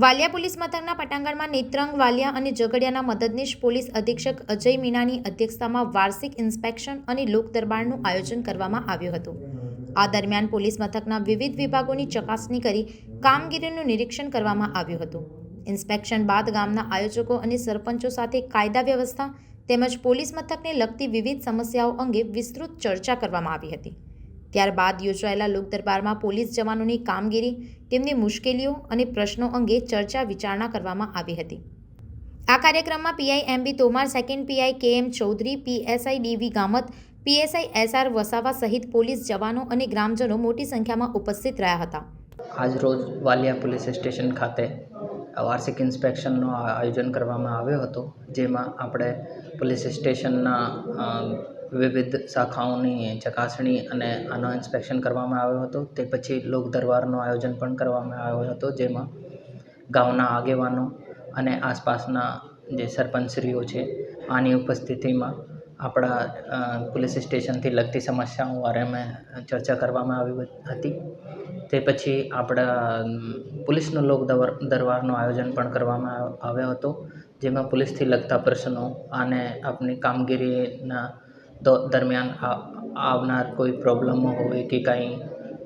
Valia police મથકના પટાંગણમાં નેત્રંગ વાલિયા અને ઝઘડિયાના મદદનીશ પોલીસ અધિક્ષક અજય મીનાની અધ્યક્ષતામાં વાર્ષિક ઇન્સ્પેક્શન અને લોક દરબારનું આયોજન કરવામાં આવ્યું હતું. આ દરમિયાન પોલીસ મથકના વિવિધ વિભાગોની ચકાસણી કરી કામગીરીનું નિરીક્ષણ કરવામાં આવ્યું હતું. ઇન્સ્પેક્શન બાદ ગામના આયોજકો અને સરપંચો સાથે કાયદા વ્યવસ્થા તેમજ પોલીસ મથકને લગતી વિવિધ સમસ્યાઓ અંગે વિસ્તૃત ચર્ચા કરવામાં આવી હતી. ત્યારબાદ યોજાયેલા લોકદરબારમાં પોલીસ જવાનોની કામગીરી, તેમની મુશ્કેલીઓ અને પ્રશ્નો અંગે ચર્ચા વિચારણા કરવામાં આવી હતી. આ કાર્યક્રમમાં PI M B Tomar, second PI K M Chaudhary, PSI DV Gamit, PSI SR Vasava સહિત પોલીસ જવાનો અને ગ્રામજનો મોટી સંખ્યામાં ઉપસ્થિત રહ્યા હતા. આજરોજ વાલિયા પોલીસ સ્ટેશન ખાતે વાર્ષિક ઇન્સ્પેક્શનનું આયોજન કરવામાં આવ્યું હતું, જેમાં આપણે પોલીસ સ્ટેશનના વિવિધ શાખાઓની ચકાસણી અને આનો ઇન્સ્પેક્શન કરવામાં આવ્યો હતો. તે પછી લોક દરબારનું આયોજન પણ કરવામાં આવ્યો હતો, જેમાં ગામના આગેવાનો અને આસપાસના જે સરપંચશ્રીઓ છે, આની ઉપસ્થિતિમાં આપણા પોલીસ સ્ટેશનથી લગતી સમસ્યાઓ બારે મેં ચર્ચા કરવામાં આવી હતી. તે પછી આપણા પોલીસનો લોક દરબારનું આયોજન પણ કરવામાં આવ્યો હતો, જેમાં પોલીસથી લગતા પ્રશ્નો અને આપણી કામગીરીના દરમિયાન આવનાર કોઈ પ્રોબ્લમો હોય કે કાંઈ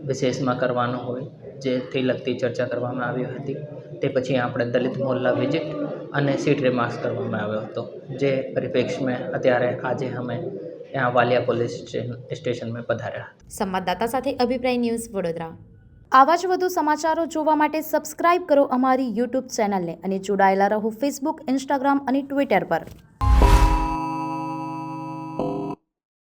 વિશેષમાં કરવાનું હોય, જેથી લગતી ચર્ચા કરવામાં આવી હતી, તે પછી આપણે દલિત મહોલ્લા વિઝિટ અને સીટ રિમાર્ક્સ કરવામાં આવ્યો હતો, જે પરિપ્રેક્ષ્યમાં અત્યારે આજે અમે ત્યાં વાલિયા પોલીસ સ્ટેશનમાં પધાર્યા હતા. સંવાદદાતા સાથે અભિપ્રાય ન્યૂઝ વડોદરા. આવા જ વધુ સમાચારો જોવા માટે સબસ્ક્રાઇબ કરો અમારી યુટ્યુબ ચેનલને અને જોડાયેલા રહો ફેસબુક, ઇન્સ્ટાગ્રામ અને ટ્વિટર પર.